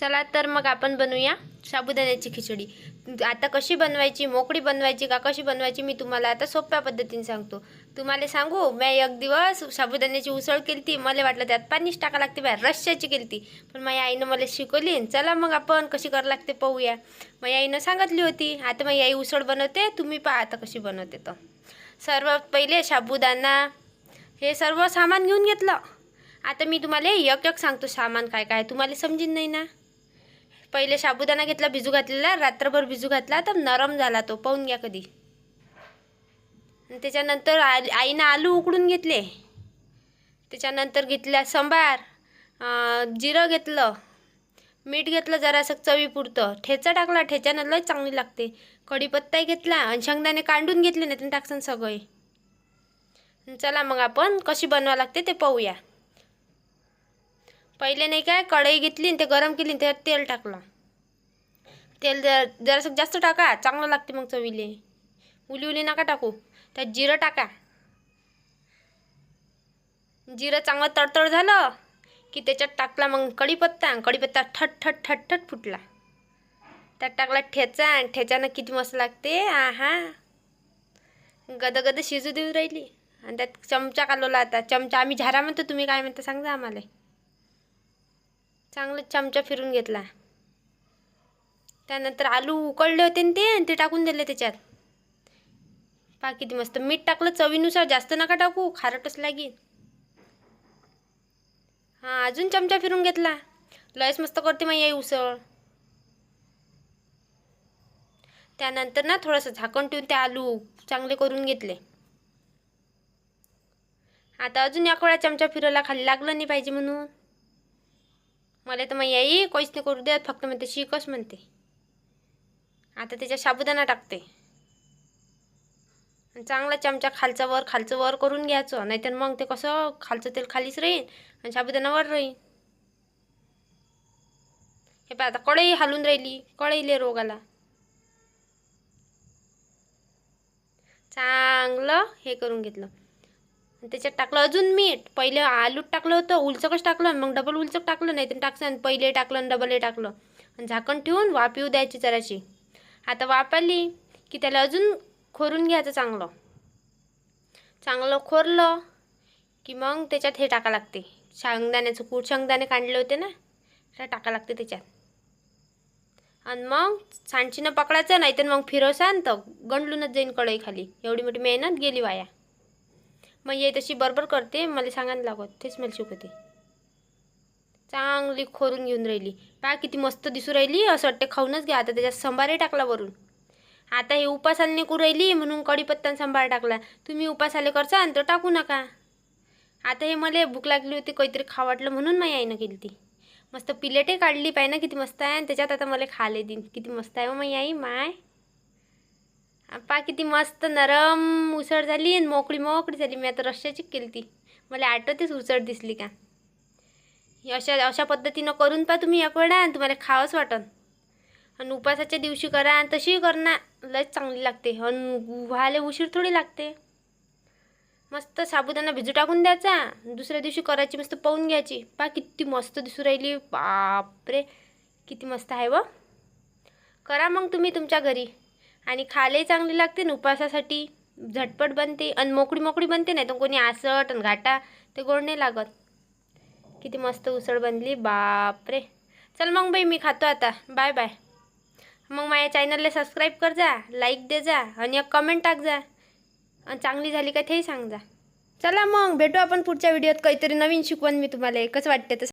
चला तर मग आपण बनवूया साबुदाण्याची खिचडी. आता कशी बनवायची मोकळी बनवायची का कशी बनवायची मी तुम्हाला आता सोप्या पद्धतीने सांगतो. तुम्हाला सांगू मी एक दिवस साबुदाण्याची उसळ केली ती मला वाटलं त्यात पाणीच टाका लागते बाहेर रश्श्याची केली ती पण माझ्या आईनं मला शिकवली चला मग आपण कशी करावं लागते पाहूया. माझ्या आईनं सांगितली होती आता माझी आई उसळ बनवते तुम्ही पहा आता कशी बनवते तर सर्वात पहिले साबुदाणा हे सर्व सामान घेऊन घेतलं. आता मी तुम्हाला एक एक सांगतो सामान काय काय तुम्हाला समजेन नाही ना? पहिले साबुदाणा घेतला भिजू घातलेला रात्रभर भिजू घातला तर नरम झाला तो पाहून घ्या कधी. आणि त्याच्यानंतर आ आईनं आलू उकडून घेतले. त्याच्यानंतर घेतल्या सांबार जिरं घेतलं मीठ घेतलं जरासं चवीपुरतं. ठेचा टाकला ठेच्यानं लय चांगली लागते. कढीपत्ताही घेतला आणि शेंगदाणे कांडून घेतले नाही तर टाकसन सगळे. चला मग आपण कशी बनवा लागते ते पाहूया. पहिले नाही काय कढई घेतली आणि ते गरम केली आणि त्यात तेल टाकलं. तेल जर जरासं जास्त टाका चांगलं लागते मग चवीले. उली उली नका टाकू त्यात जिरं टाका. जिरं चांगलं तडतड झालं की त्याच्यात टाकला मग कढीपत्ता कढीपत्ता ठट ठट ठट ठट फुटला. त्यात टाकला ठेचा आणि ठेच्यानं किती मस्त लागते आहा. गदगद शिजू देऊ राहिली. आणि त्यात चमचा कालवला आता चमचा आम्ही झारा म्हणतो तुम्ही काय म्हणता सांगा आम्हाला. चांगलं चमचा फिरून घेतला. त्यानंतर आलू उकळले होते न ते आणि ते टाकून दिले त्याच्यात. पा किती मस्त. मीठ टाकलं चवीनुसार जास्त नका टाकू खारटच लागेल. हां अजून चमचा फिरून घेतला. लयच मस्त करते मग आई उसळ. त्यानंतर ना थोडंसं झाकण ठेवून ते आलू चांगले करून घेतले. आता अजून एक वेळा चमचा फिरवला खाली लागलं नाही पाहिजे म्हणून. मला तर मग आई काहीच नाही करू देत फक्त म्हणते शिकच म्हणते. आता त्याच्या साबुदाणा टाकते. आणि चांगला चमचा खालचा वर खालचं वर करून घ्यायचं. नाहीतर मग ते कसं खालचं तेल खालीच राहील आणि साबुदाणा वर राहील. हे पहा आता कढई हालून राहिली कळईले रोगाला. चांगलं हे करून घेतलं. त्याच्यात टाकलं अजून मीठ. पहिले आलूत टाकलं होतं उलचकच टाकलं मग डबल उलचक टाकलं नाही तर टाकसान. पहिले टाकलं आणि डबल हे टाकलं. आणि झाकण ठेवून वाफ येऊ द्यायची जराशी. आता वाफ आली की त्याला अजून खोरून घ्यायचं चांगलं. चांगलं खोरलं की मग त्याच्यात हे टाका लागते. शेंगदाण्याचं कूट शेंगदाणे काढले होते ना ते टाका लागते त्याच्यात. आणि मग सांडशीनं पकडायचं नाही तर मग फिरवसान तर गंडलूनच जाईन कढई खाली एवढी मोठी मेहनत गेली वाया मग ये तशी बरोबर करते मला सांगायला लागत तेच मला शिकवते. चांगली खोरून घेऊन राहिली. पहा किती मस्त दिसू राहिली असं वाटते खाऊनच घ्या. आता त्याच्यात संभारे टाकला वरून. आता हे उपासाला निकू राहिली म्हणून कढीपत्ता आणि टाकला. तुम्ही उपासाले करसान तर टाकू नका. आता हे मला भूक लागली होती काहीतरी खा वाटलं म्हणून माझी आईनं केली ती. मस्त पिलेटे काढली पाहिजे ना किती मस्त आहे. आणि त्याच्यात आता मला खाले देईन. किती मस्त आहे मग माझी आई माय. पा किती मस्त नरम उसळ झाली आणि मोकळी मोकळी झाली. मी आता रश्श्याची केली ती. मला आठवतेच उसळ दिसली का. अशा अशा पद्धतीनं करून पहा तुम्ही एक वेळा आणि तुम्हाला खावंच वाटन. आणि उपासाच्या दिवशी करा आणि तशीही करणार. लयच चांगली लागते. आणि व्हायला उशीर थोडी लागते. मस्त साबुदाणा भिजू टाकून द्यायचा. दुसऱ्या दिवशी करायची मस्त पाहून घ्यायची. पा किती मस्त दिसू राहिली. बापरे. किती मस्त आहे व. करा मग तुम्ही तुमच्या घरी. आणि खायलाही चांगली लागते ना उपासासाठी झटपट बनते आणि मोकळी मोकळी बनते नाही तर कोणी आसट आणि घाटा ते गोड नाही लागत. किती मस्त उसळ बनली बापरे. चल मग बाई मी खातो आता. Bye bye. मग माझ्या चॅनलला सबस्क्राईब कर जा लाईक दे जा आणि एक कमेंट टाक जा आणि चांगली झाली का तेही सांग जा चला मग भेटू आपण पुढच्या व्हिडिओत काहीतरी नवीन शिकवण मी तुम्हाला. कसं वाटते तसं.